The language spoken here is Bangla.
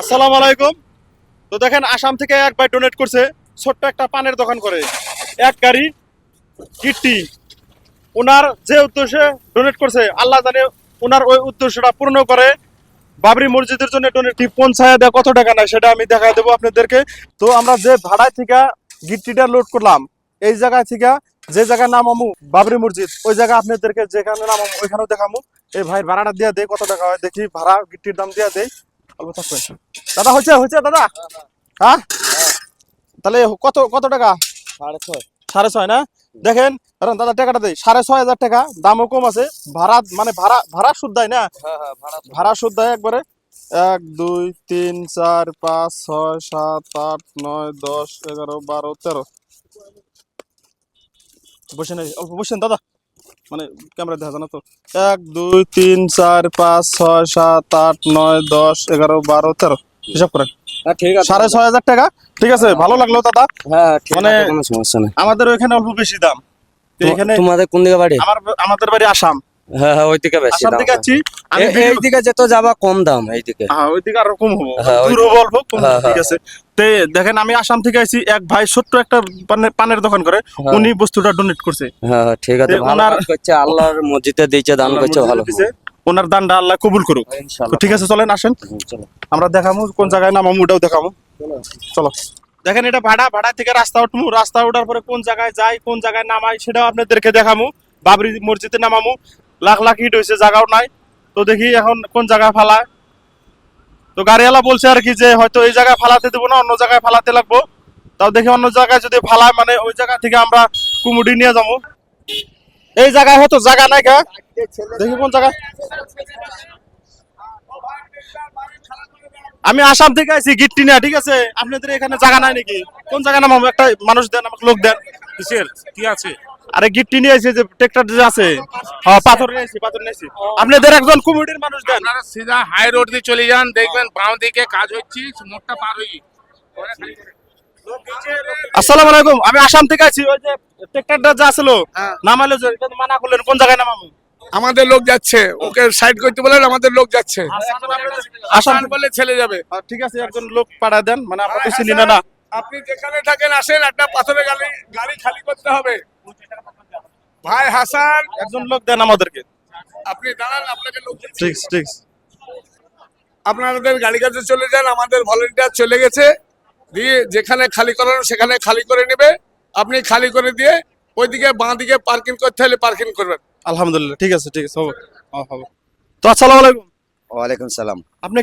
আসসালামু আলাইকুম। তো দেখেন আসাম থেকে এক ভাই ডোনেট করছে, ছোট্ট একটা পানের দোকান করে। এক গাড়ি, কিটটি। ওনার যে উদ্দেশ্যে ডোনেট করছে, আল্লাহ জানে ওনার ওই উদ্দেশ্যটা পূর্ণ করে। বাবরি মসজিদের জন্য ডোনেট পঞ্চায়েত কত টাকা নেয়, সেটা আমি দেখা দেবো আপনাদেরকে। তো আমরা যে ভাড়ায় থেকে গিট্টিটা লোড করলাম, এই জায়গায় থেকে যে জায়গার নাম নামামু বাবরি মসজিদ, ওই জায়গা আপনাদেরকে যেখানে নামামু ওইখানেও দেখামু। এই ভাই ভাড়াটা দিয়ে দেয় কত টাকা হয়, দেখি ভাড়া, গিট্টির দাম দিয়ে দেয় অল্প দাদা হয়েছে হয়েছে দাদা? হ্যাঁ? তাহলে কত কত টাকা? সাড়ে ছয়। সাড়ে ছয় না? দেখেন দাদা টাকাটা দেই। সাড়ে ছয় হাজার টাকা দামও কম আছে। ভাড়া মানে ভাড়া ভাড়া সুদ দেয় না? হ্যাঁ হ্যাঁ ভাড়া সুদ। দেয় একবারে। এক দুই তিন চার পাঁচ ছয় সাত আট নয় দশ এগারো বারো তেরো। বসেন এই, অল্প বসেন দাদা। মানে ক্যামেরা দেখা জানো তো। এক দুই তিন চার পাঁচ ছয় সাত আট নয় দশ এগারো বারো তেরো। হিসাব করেন। হ্যাঁ ঠিক সাড়ে ছয় হাজার টাকা? ঠিক আছে ভালো লাগল দাদা। হ্যাঁ মানে- কোনো সমস্যা নেই। আমাদের ওইখানে অল্প বেশি দাম। এখানে তোমাদের কোন দিকে বাড়ি? আমার আমাদের বাড়ি আসাম। হ্যাঁ হ্যাঁ ওইদিকে বেশি আসাম দাম আছি আমি এইদিকে যেত যাবা কম দাম এইদিকে। হ্যাঁ ওইদিকে আরও কম হব। হ্যাঁ, দূর হব অল্প কম হ্যাঁ, ঠিক আছে। তে দেখেন আমি আসাম থেকে আইছি এক ভাই ছোট্ট একটা পানের- দোকান করে। উনি বস্তুটা ডোনেট করছে। হ্যাঁ, ঠিক আছে ওনার- করছে আল্লাহর মসজিদে দিয়েছে দান করছে ভালো। ওনার দানটা আল্লাহ কবুল করুক। ঠিক আছে চলেন আসেন। আমরা দেখামু কোন জায়গায় নামামু ওটাও দেখামু। চলো। দেখেন এটা ভাড়া ভাড়া থেকে রাস্তা উঠমু। রাস্তা ওঠার পরে কোন জায়গায় যাই কোন জায়গায় নামাই সেটাও আপনাদেরকে দেখামু। বাবরি মসজিদে নামামু। লাখ লাখ হিট হয়েছে জায়গাও নাই। তো দেখি এখন কোন জায়গায় ফালায়। তো গাড়িওয়ালা বলছে আর কি যে হয়তো এই জায়গায় ফালাতে দেবো না, অন্য জায়গায় ফালাতে লাগবো। তাও দেখি অন্য জায়গায় যদি ফালায় মানে ওই জায়গা থেকে আমরা কুমুডি নিয়ে যাব। এই জায়গায় হয়তো জায়গা নাই কা দেখি কোন জায়গায়। আমি আসাম থেকে আইছি, গিট্টি না ঠিক আছে? আপনাদের এখানে জায়গা নাই নাকি? কোন জায়গা নামাবো একটা মানুষ দেন, আমাকে লোক দেন। কি আছে? আরে গিট্টি নিয়ে আইছে যে ট্রেক্টর যে আছে। হ্যাঁ পাথর নিয়ে আইছি পাথর নিয়ে আপনাদের একজন কমিটির মানুষ দেন। আপনারা সিধা হাই রোড দিয়ে চলে যান দেখবেন বাম দিকে কাজ হচ্ছে মোড়টা পার হয়ে আসসালামু আলাইকুম আমি আসাম থেকে আইছি ওই যে ট্রেক্টরটা যা হ্যাঁ। যে এটা মানা করলেন কোন জায়গায় নামাবো? আমাদের লোক যাচ্ছে ওকে সাইড করতে বলেন আমাদের লোক যাচ্ছে। আসাম বলে ছেলে যাবে। ঠিক আছে একজন লোক পাঠায় দেন মানে চিনি না না। আপনি যেখানে থাকেন আসেন একটা পাথরের গাড়ি গাড়ি খালি করতে হবে। ভাই হাসান একজন লোক দেন আমাদেরকে। আপনি দাঁড়ান আপনাকে লোক। ঠিক ঠিক। আপনাদের গাড়ি কাছে চলে যান আমাদের ভলেন্টিয়ার চলে গেছে। দিয়ে যেখানে খালি করানো সেখানে খালি করে নেবে। আপনি খালি করে দিয়ে ওইদিকে বাঁ দিকে পার্কিং করতে হলে পার্কিং করবেন। আলহামদুলিল্লাহ ঠিক আছে ঠিক আছে হবে। হ্যাঁ, হবে। তো আসসালামু আলাইকুম। ওয়ালাইকুম সালাম। আপনি কি